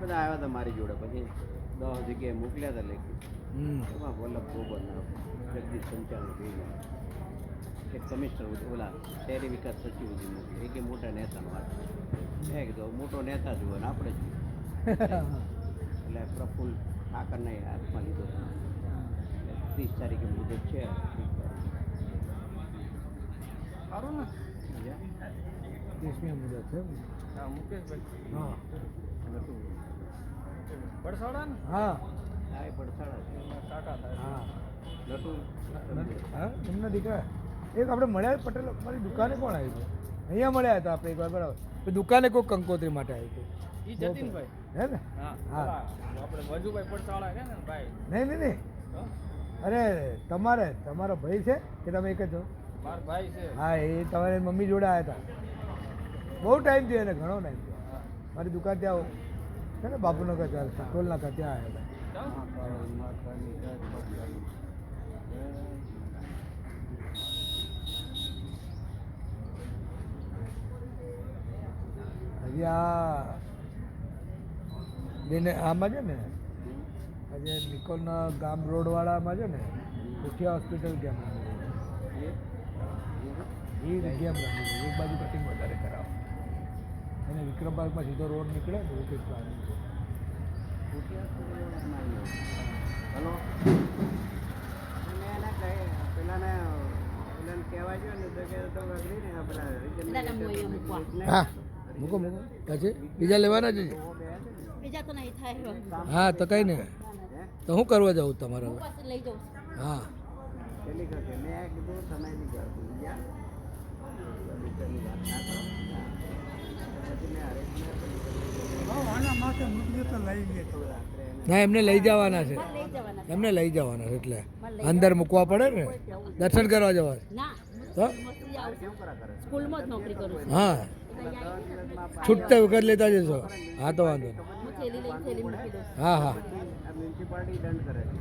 બધા આવ્યા હતા મારી જોડે પછી દસ જગ્યાએ મોકલ્યા હતા લેખી એમાં વલ્લભ ગોબરના જગદીશ સંચાલન થઈ ગયા એક કમિશનર ઓલા શહેરી વિકાસ સચિવ સુધી મોકલી એક મોટા નેતાનો વાત મેં કીધું મોટો નેતા જુઓ ને આપણે જ એટલે પ્રફુલ્લ ઠાકરને હાથમાં લીધો. ત્રીસ તારીખે મુદત છે. સારું ને ત્રીસમી મુદત છે હા મુકેશભાઈ. હા. નટુ ને હા. આ એ પડસાડા એમના કાકા હા. નટુ હા એમના દીકરા. એક આપણે મળ્યા પટેલ મારી દુકાને કોણ આવ્યું છે? અહીંયા મળ્યા હતા આપણે એકવાર બરાબર. તો દુકાને કોઈ કંકોત્રી માટે આવ્યું ઈ હતું જતીનભાઈ. હે ને? હા. હા. હા. આપણે વજુભાઈ પડસાળા છે ને ભાઈ. નહીં નહીં નહીં. અરે તમારે તમારો ભાઈ છે કે તમે એક જ છે? હા એ તમારે મમ્મી જોડે આવ્યા હતા બહુ ટાઈમ થયો એને ઘણો ટાઈમ થયો. મારી દુકાન ત્યાં છે ને બાપુનગર ચાલ ટોલનાકા ત્યાં આવ્યા હતા હજી આ બેને આમાં છે ને આજે નિકોલના ગામ રોડવાળામાં છે ને મુખ્ય હોસ્પિટલ કેમ એ જગ્યા એક બાજુ કટિંગ વધારે કરાવો. અને વિક્રમ પાર્કમાં સીધો રોડ નીકળે તો પ્લાનિંગ છે. હલો. પેલાને પેલાને કહેવા ને તો કે તો અઘરી ને પેલા દાદા મોઈએ મૂકવા. હા. મૂકો મૂકો. પછી બીજા લેવાના છે બીજા તો નહીં થાય. હા તો કઈ નહીં. તો હું કરવા જાઉં તમારા હું. પેલી કરશે મેં કીધું તમે નહીં કરતું ગયા દુકાનની વાત ના કરો પછી મેં હરેશને ના એમને લઈ જવાના છે. મારે લઈ જવાના છે. એમને લઈ જવાના છે એટલે. અંદર મૂકવા પડે ને? દર્શન કરવા જવા. છે. ના તો મસ્તી આવું કેમ કરા કરે સ્કૂલમાં જ નોકરી કરું છું. હા. છૂટતા વખત લેતા જશો. હા તો વાંધો નહીં. હું હા. મ્યુનિસિપાલિટી દંડ કરે છે.